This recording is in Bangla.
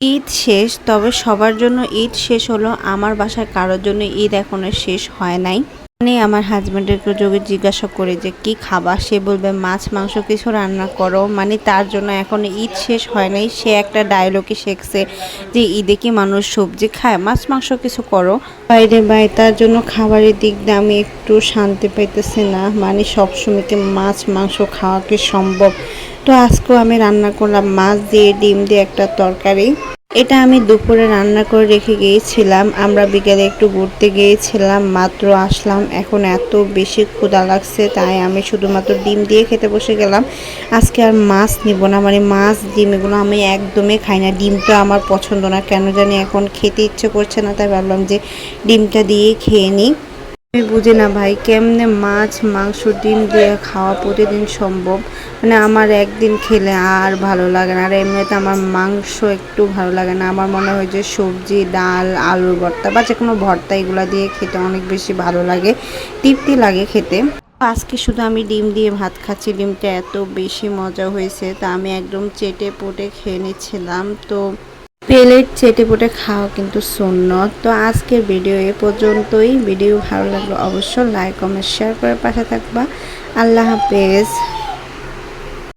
ঈদ শেষ, তবে সবার জন্য ঈদ শেষ হলো। আমার বাসায় কারোর জন্য ঈদ এখনও শেষ হয় নাই। মানে আমার হাজব্যান্ডের যোগে জিজ্ঞাসা করে যে, কি খাবা? সে বলবে, মাছ, মাংস কিছু রান্না করো। মানে তার জন্য এখন ঈদ শেষ হয় নাই। সে একটা ডায়লগই শিখছে যে, ঈদে কি মানুষ সবজি খায়? মাছ, মাংস কিছু করো। বাইরে বাই তার জন্য খাবারের দিক দিয়ে আমি একটু শান্তি পাইতেছি না। মানে সবসময় কি মাছ, মাংস খাওয়া কি সম্ভব? তো আজকেও আমি রান্না করলাম মাছ দিয়ে, ডিম দিয়ে একটা তরকারি। এটা আমি দুপুরে রান্না করে রেখে গিয়েছিলাম। আমরা বিকেলে একটু ঘুরতে গিয়েছিলাম, মাত্র আসলাম। এখন এত বেশি ক্ষুধা লাগছে, তাই আমি শুধুমাত্র ডিম দিয়ে খেতে বসে গেলাম। আজকে আর মাছ নিব না মানে মাছ ডিম এগুলো আমি একদমই খাই না। ডিমটা আমার পছন্দ না, কেন জানি এখন খেতে ইচ্ছে করছে না, তাই ভাবলাম যে ডিমটা দিয়ে খেয়ে নিই। আমি বুঝি না ভাই, কেমনে মাছ, মাংস, ডিম দিয়ে খাওয়া প্রতিদিন সম্ভব? মানে আমার একদিন খেলে আর ভালো লাগে না, আর এমনিতে আমার মাংস একটু ভালো লাগে না। আমার মনে হয় যে সবজি, ডাল, আলুর ভর্তা বা যে কোনো ভর্তা, এগুলো দিয়ে খেতে অনেক বেশি ভালো লাগে, তৃপ্তি লাগে খেতে। আজকে শুধু আমি ডিম দিয়ে ভাত খাচ্ছি, ডিমটা এত বেশি মজা হয়েছে, তা আমি একদম চেটে পুটে খেয়ে নিচ্ছিলাম, তো প্লেট চেটে পুটে খাওয়া কিন্তু সুন্নত। তো আজকের ভিডিও এ পর্যন্তই। ভিডিও ভালো লাগল অবশ্যই লাইক কমেন্ট শেয়ার করে পাশে থাকবা। আল্লাহ হাফেজ।